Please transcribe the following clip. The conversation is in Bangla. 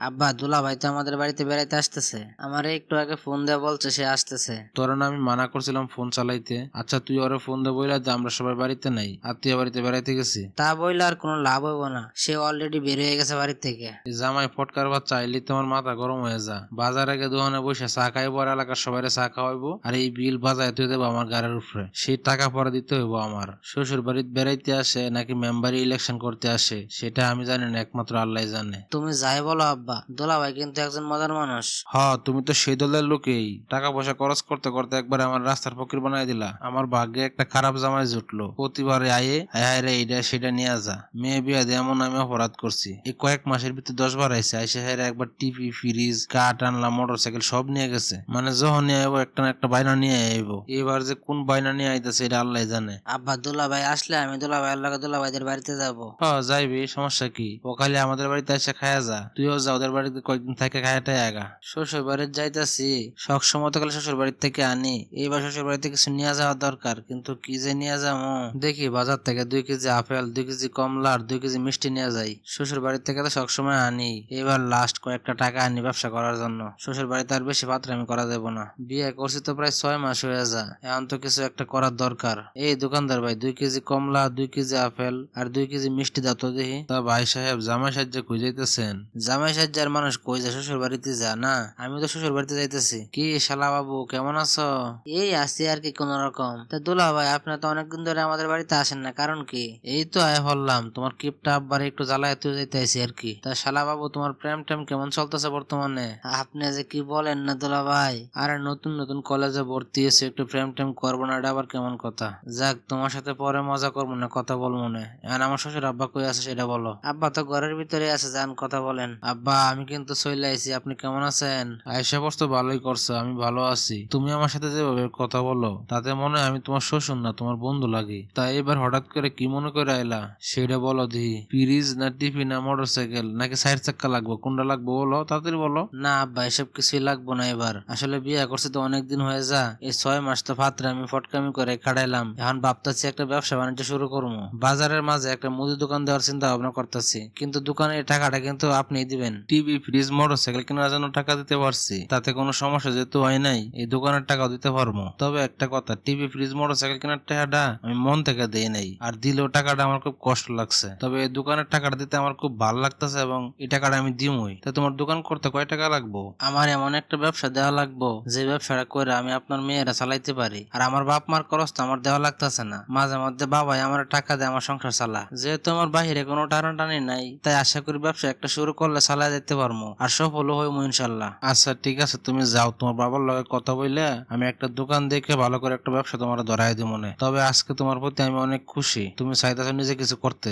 আব্বা দুলা ভাই তো আমাদের বাড়িতে বেড়াইতে আসতেছে। আমার একটু আগে ফোন দেওয়া বলছে সে আসতেছে। তোরা না আমি মানা করছিলাম ফোন চালাইতে। আচ্ছা তুই ওরে ফোন দে বইলা যে আমরা সবাই বাড়িতে নাই আত্মীয় বাড়িতে বেড়াইতে গেছি। তা বইলে আর কোনো লাভ হইব না। সে অলরেডি বের হয়ে গেছে বাড়ি থেকে। এই জামাই ফটকার বাচ্চা আইলি তোমার মাথা গরম হয়ে যা। বাজারে গিয়ে দোকানে বসে চা খাইবো আর এলাকার সবাই চা খাওয়াইবো। আর এই বিল বাজায় তুই দেবো আমার গাড়ির উপরে। সেই টাকা পরে দিতে হইব আমার। শ্বশুর বাড়িতে বেড়াইতে আসে নাকি মেম্বারি ইলেকশন করতে আসে সেটা আমি জানি না একমাত্র আল্লাহ জানে। তুমি যাই বলো আব্বা। দুলা ভাই কিন্তু একজন মজার মানুষ। হ তুমি তো সেই দলের লোকেই। টাকা পয়সা খরচ করতে করতে একবার আমার রাস্তার ফকির বানাই দিলা। আমার ভাগ্যে একটা খারাপ জামাই জুটলো। প্রতিবারে আয়ে হায় হায় রে এইটা সেটা নিয়ে যা। মেয়ে বিয়া দিয়ে এমন আমি অপরাধ করছি। এই কয়েক মাসের ভিতরে দশ বার আইসে আইসে হায় একবার টিভি ফ্রিজ কাঠ আনলাম মোটর সাইকেল সব নিয়ে গেছে। মানে যখন নিয়ে আইবো একটা না একটা বাইনা নিয়ে আইবো। এবার যে কোন বাইনা নিয়ে আইতেছে এটা আল্লাহ জানে। আব্বা দুলা ভাই আসলে আমি দুলা ভাইয়ের লগে দুলা ভাইদের বাড়িতে যাব। হ যাইবি সমস্যা কি? ও খালি আমাদের বাড়িতে এসে খায়া যা। তুইও যা ওদের বাড়িতে কয়েকদিন থেকে খায়াটাই আগা শ্বশুর বাড়িতে যাইতাছি। সব সময় তো শ্বশুর বাড়ির থেকে আনি। এইবার শ্বশুর বাড়িতে কিছু নিয়ে যাওয়া দরকার, কিন্তু কি যে নিয়ে যাব? দেখি বাজার থেকে দুই কেজি আপেল, দুই কেজি কমলা আর দুই কেজি মিষ্টি নিয়ে যাই। শ্বশুর বাড়ির থেকে তো সবসময় আনি। এবার লাস্ট কয়েকটা টাকা আনি ব্যবসা করার জন্য। শ্বশুর বাড়িতে আর বেশি পাত্র আমি করা দেবো না। বিয়ে করছি তো প্রায় ছয় মাস হয়ে যা এখন তো কিছু একটা করার দরকার। এই দোকানদার ভাই, দুই কেজি কমলা, দুই কেজি আপেল আর দুই কেজি মিষ্টি দাও দেখি। তা ভাই সাহেব জামাই সাহায্য কই যাইতেছেন? জামাই সাহায্যের মানুষ কই যায় শ্বশুর বাড়িতে যা, না? আমি তো শ্বশুর বাড়িতে যাইতেছি। কি শালা বাবু, কেমন আছো? এই আসছি আর কি কোন রকম তা দুলা ভাই আপনি তো অনেকদিন ধরে আমাদের বাড়িতে আসেন না, কারণ কি? এই তো আয় হল্লাম তোমার কিপটা আব্বার একটু জ্বালায় তুই যাইতেছি আর কি। তা শালা বাবু, তোমার প্রেম টেম কেমন চলতেছে বর্তমানে? আপনি যে কি বলেন না দুলা ভাই, আরে নতুন নতুন কলেজে ভর্তি হয়েছে, একটু প্রেম টেম করব না, এটা আবার কেমন কথা? যাক, তোমার সাথে পরে মজা করব না, কথা বলব না। এখন আমার শ্বশুর আব্বা কই আছে সেটা বলো। আব্বা তো ঘরের ভিতরে আছে, যান, কথা বলেন। আব্বা আমি কিন্তু চলে আইছি। আপনি কেমন আছেন? আয়সা বস্তু ভালোই করছ আমি ভালো আছি। তুমি আমার সাথে যেভাবে কথা বলো তাতে মনে হয় আমি তোমার শ্বশুর না তোমার বন্ধু লাগে। তাই এবার হঠাৎ করে কি মনে করে আইলা? সেটা বলো দি ফ্রিজ না টিভি না মোটর সাইকেল নাকি সাইড চাক্কা লাগবো? কোনটা লাগবো বলো তাড়াতাড়ি বলো। না আব্বা এসব কিছুই লাগবো না এবার। আসলে বিয়ে করছে তো অনেকদিন হয়ে যা। এই ছয় মাস তো ফাত্রে আমি ফটকামি করে খাড়াইলাম এখন ভাবতেছি একটা ব্যবসা বাণিজ্য শুরু করব। বাজারের মাঝে একটা মুদি দোকান দেওয়ার চিন্তা ভাবনা করতেছি। কিন্তু দোকানের টাকাটা কিন্তু আপনি দিবেন। টিভি ফ্রিজ মোটর সাইকেল কেনার জন্য টাকা দিতে পারছি। তাতে কোনো সমস্যা যেহেতু হয় নাই, এই দোকানের টাকাও দিতে পারব। তবে একটা কথা, টিভি ফ্রিজ মোটর সাইকেল কেনার টাকাটা আমি মন থেকে দেই নাই, আর দিলেও টাকাটা আমার খুব কষ্ট লাগছে। তবে এই দোকানের টাকাটা দিতে আমার খুব ভালো লাগতেছে এবং এই টাকাটা আমি দিমই। তা তোমার দোকান করতে কয় টাকা লাগবো? আমার এমন একটা ব্যবসা দেওয়া লাগবো, যে ব্যবসাটা করে আমি আপনার মেয়েরা চালাইতে পারি, আর আমার বাপ মার খরচ তো আমার দেওয়া লাগতেছে না। মাঝে মধ্যে বাবাই আমার টাকা দেয় আমার সংসার চালা। যেহেতু আমার বাহিরে কোনো টানাটানি নাই, তাই আশা করি ব্যবসা একটা শুরু করলে চালাই যেতে পারব আর সব হলো হয়ে ইনশাল্লাহ আচ্ছা ঠিক আছে, তুমি যাও। তোমার বাবার লগে কথা বললে আমি একটা দোকান দেখে ভালো করে একটা ব্যবসা তোমার ধরাই দিব মনে তবে আজকে তোমার প্রতি আমি অনেক খুশি। তুমি চাইতেছো নিজে কিছু করতে।